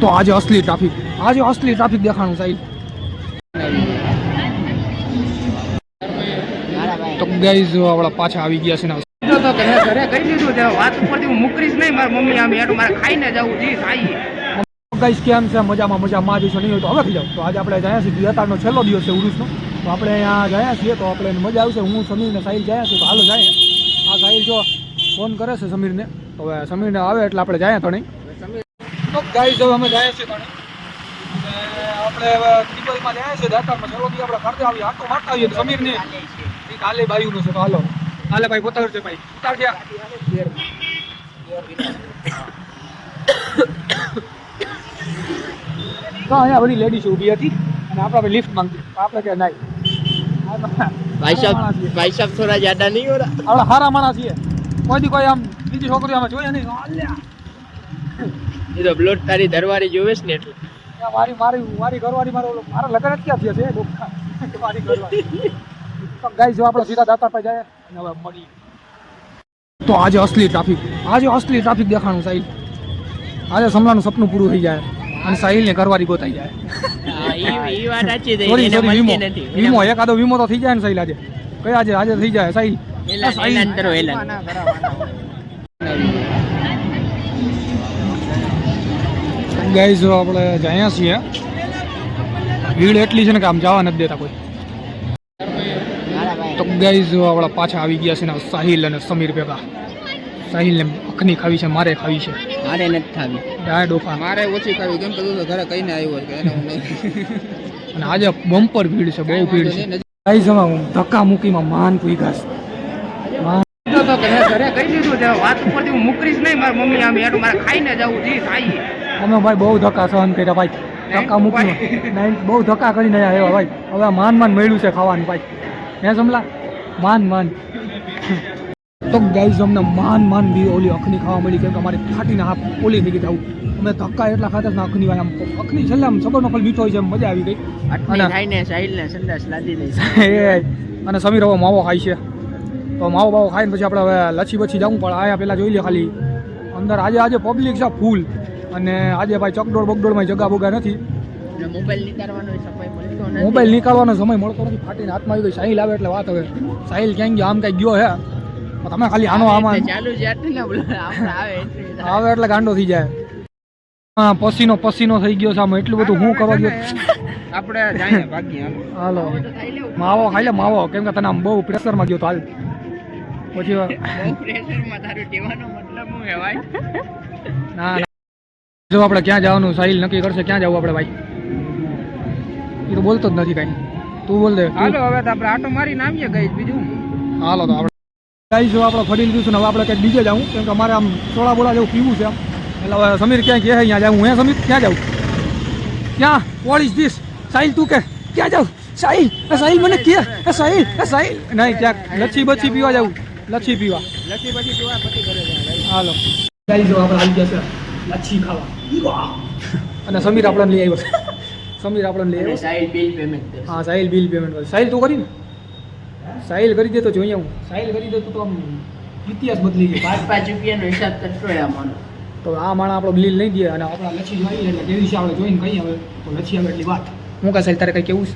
તો આજે અસલી ટ્રાફિક આજે અસલી ટ્રાફિક દેખાણું સાહેબ. તો ગાઈઝ આપણા પાછા આવી ગયા છે ને તો તો ઘરે ઘરે દીધું છે. વાત ઉપરથી હું મુકરીશ નહીં. મારી મમ્મી આમ હેઠું મારે ખાઈને જવું જી થાય ગાઈઝ કેમ છે? મજામાં મજામાં. દિવસો શનિ તો હવે જાવ તો આજે આપણે જયા છીએ. દિયાતારનો છેલ્લો દિવસ છે ઉરુસનો. તો આપણે અહીંયા ગયા છીએ તો આપણે મજા આવશે. હું સમીર ને સાહિલ ગયા છીએ. તો હાલો જાય આ સાહિલ જો ફોન કરે છે સમીરને. તો હવે સમીરને આવે એટલે આપણે જાય તો નહીં તો ગાઈઝ અમે જાય છે પણ આપણે ત્રિપલમાં જાય છે દાતારમાં. છેલ્લો આપણે કરતા આવીએ આટો મારતા આવીએ સમીર ને એ કાલે બાયુનો છે તો હાલો. હાલે ભાઈ પોતાડજે ભાઈ. ઉતારજે તો અહીંયા બધી લેડીઝ ઊભી હતી અને આપણે લિફ્ટ માંગતી આપણે કે નહીં ભાઈ સાહેબ ભાઈ સાહેબ થોડા જ્યાદા નહીં આપણે હારા માણસ છીએ કોઈથી કોઈ આમ બીજી છોકરીઓ અમે જોઈએ નહીં. એ તો બ્લોટ તારી ધરવારી જોવે ને એટલે. મારી મારી મારી ઘરવાળી મારો મારા લગ્ન જ ક્યાં થયા છે? મારી ઘરવાળી. તો ગાઈ જો આપણે સીધા દાતા પર જાય અને હવે મળી તો આજે અસલી ટ્રાફિક આજે અસલી ટ્રાફિક દેખાણું સાહિલ આજે સમલાનું સપનું પૂરું થઈ જાય. અને સાહિલને ઘરવાળી ગોતાઈ જાય. વીમો. એકાદો વીમો તો થઈ જાય ને સાહિલ આજે. કયા આજે? આજે થઈ જાય. સાહિલ. સાહિલ. ગાઈઝ આપણે જ્યાં છીએ. ભીડ એટલી છે ને કે આમ જવા નથી દેતા કોઈ. તો ગાઈઝ આપણા પાછા આવી ગયા છે ને સાહિલ અને સમીર ભેગા. સાહિલને અખની ખાવી છે મારે ખાવી છે. મારે નથી ખાવી. ડાય ડોફા. મારે ઓછી ખાવી કેમ કે ઘરે કહીને આવ્યો છે કે એને હું નહીં. અને આજે બમ્પર ભીડ છે બહુ ભીડ છે. ગાઈઝ અમે ધક્કા મૂકીમાં માન પૂઈ તો તો ઘરે કહી દીધું છે વાત ઉપરથી હું મુકરીશ નહીં મારી મમ્મી આમ હેઠું મારે ખાઈને જવું જી થાય અમે ભાઈ બહુ ધક્કા સહન કર્યા ભાઈ. ધક્કા મૂકી નાઈન બહુ ધક્કા કરીને આવ્યા ભાઈ. હવે માન માન મળ્યું છે ખાવાનું ભાઈ. હે સમલા? માન માન. તો ગાઈઝ અમને માન માન બી ઓલી અખની ખાવા મળી કેમ કે અમારે ફાટીને હાફ ઓલી થઈ ગઈ આવું. અમે ધક્કા એટલા ખાતા ને અખની વાર આમ અખની છેલ્લે આમ સબરનો ફળ મીઠો હોય છે એમ મજા આવી ગઈ. અને- સાહિલને સંદાસ લાદી દઈશ અને સમીર હવે માવો ખાય છે. તો માવો બાવો ખાઈને પછી આપણે હવે લચ્છી બચ્છી જવું પડે આયા પહેલાં જોઈ લે ખાલી. અંદર આજે આજે પબ્લિક છે ફૂલ અને આજે ભાઈ ચકડોળ બગડોળમાં જગા બગા નથી. મોબાઈલ નીકાળવાનો સમય મળતો નથી. મોબાઈલ નીકાળવાનો સમય મળતો નથી. ફાટીને હાથમાં આવી ગઈ સાહિલ આવે એટલે વાત હવે. સાહિલ ક્યાંક ગયો? આમ કાંઈક ગયો હે? તમે ખાલી આનો આમાં. આવે એટલે ગાંડો થઈ જાય. હા પસીનો પસીનો થઈ ગયો છે આમાં. એટલું બધું હું કરવા ગયો આપણે હાલો. માવો ખાઈ લે માવો. કેમ કે તને આમ બહુ પ્રેશરમાં ગયો તો હાલ. પછી ના. જો આપણે ક્યાં જવાનું સાહિલ નક્કી કરશે ક્યાં જવું આપણે ભાઈ? એ તો બોલતો જ નથી કાંઈ. તું બોલ દે. હાલો હવે તો આપણે આટો મારી નામીએ ગઈ બીજું. હાલો તો આપણે ગાઈ જો આપણે ફરી લીધું છે ને હવે આપણે કંઈક બીજે જાઉં. કેમ કે અમારે આમ સોડા બોલા જેવું પીવું છે આમ. એટલે હવે સમીર ક્યાં કહે અહીંયા જાઉં. હે સમીર? ક્યાં જાઉં? ક્યાં? વોટ ઇઝ ધીસ સાહિલ તું કે ક્યાં જાઉં? સાહિલ એ સાહિલ મને કે સાહિલ એ સાહિલ. નહીં ક્યાંક લચ્છી બચ્છી પીવા જાઉં. લચ્છી પીવા. લચ્છી પછી પીવા પછી ઘરે જાય હાલો. ગાઈસ જો આપણે આવી ગયા છે લચ્છી ખાવા. અને સમીર આપણને લઈ આવ્યો સમીર આપણને લઈ આવ્યો સાહિલ બિલ પેમેન્ટ હા સાહિલ બિલ પેમેન્ટ કરે સાહિલ તું કરી ને? સાહિલ કરી દે તો જોઈએ હું સાહિલ કરી દે તો તો આમ ઇતિહાસ બદલી ગયો પાંચ પાંચ રૂપિયાનો હિસાબ કરશો હોય આમાં તો આ માણસ આપણો બિલ નહીં દે અને આપણા લચ્છી જોઈએ એટલે તે દિવસે આપણે જોઈને કહીએ હવે તો લચ્છી આવે એટલી વાત. હું કહે સાહેબ તારે કંઈ કેવું છે?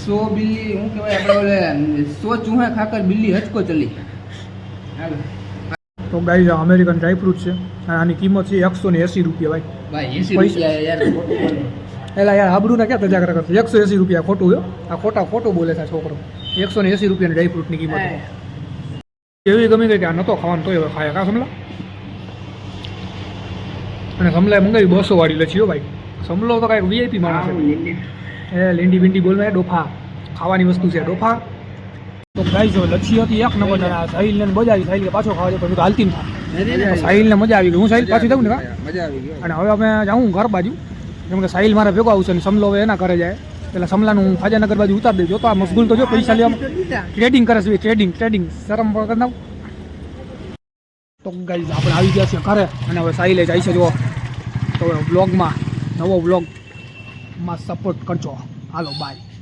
સો બિલ્લી શું કહેવાય આપણે ઓલે સો ચૂહા ખાકર બિલ્લી હચકો ચલી. તો ગાઈઝ અમેરિકન ડ્રાયફ્રૂટ છે. અને આની કિંમત છે એકસો ને એંસી રૂપિયા ભાઈ. રૂપિયા યાર આબડું ના એલા ક્યાં તજાગર કરશે? એકસો એંસી રૂપિયા ખોટું હોય આ ખોટા ખોટું બોલે છે છોકરો. એકસો ને એંસી રૂપિયાની ડ્રાયફ્રૂટની કિંમત એવી ગમી ગઈ કે આ નતો ખાવાનું તોય હવે ખાય કા સમલા? અને સમલાએ મંગાવી બસો વાળી લચ્છી હો ભાઈ. સમલો તો કાંઈક વીઆઈપી માણસ છે. એ લીંડી બિંડી બોલવા ડોફા. ખાવાની વસ્તુ છે ડોફા. તો ગાઈ લચ્છી હતી એક નંબર અને આ સાહિલને મજા આવી સાહિલ પાછો ખાવા જાય હાલતી હાલતી નથી સાહિલને મજા આવી ગઈ. હું સાહિલ પાછું જાઉં ને મજા આવી ગઈ. અને હવે અમે જાઉં ઘર બાજુ. કેમ કે સાહિલ મારે ભેગો આવશે ને સમલો હવે એના કરે જાય. એટલે સમલાનું હું ખાજાનગર બાજુ ઉતાર દેજો. તો આ મશગુલ તો જો પૈસા લેવા ટ્રેડિંગ કરે છે ટ્રેડિંગ ટ્રેડિંગ શરમ કરી નાખું. તો ગાઈઝ આપણે આવી ગયા છીએ ઘરે અને હવે સાહિલે જાય છે જો તો હવે બ્લોગમાં નવો બ્લોગમાં સપોર્ટ કરજો. હાલો બાય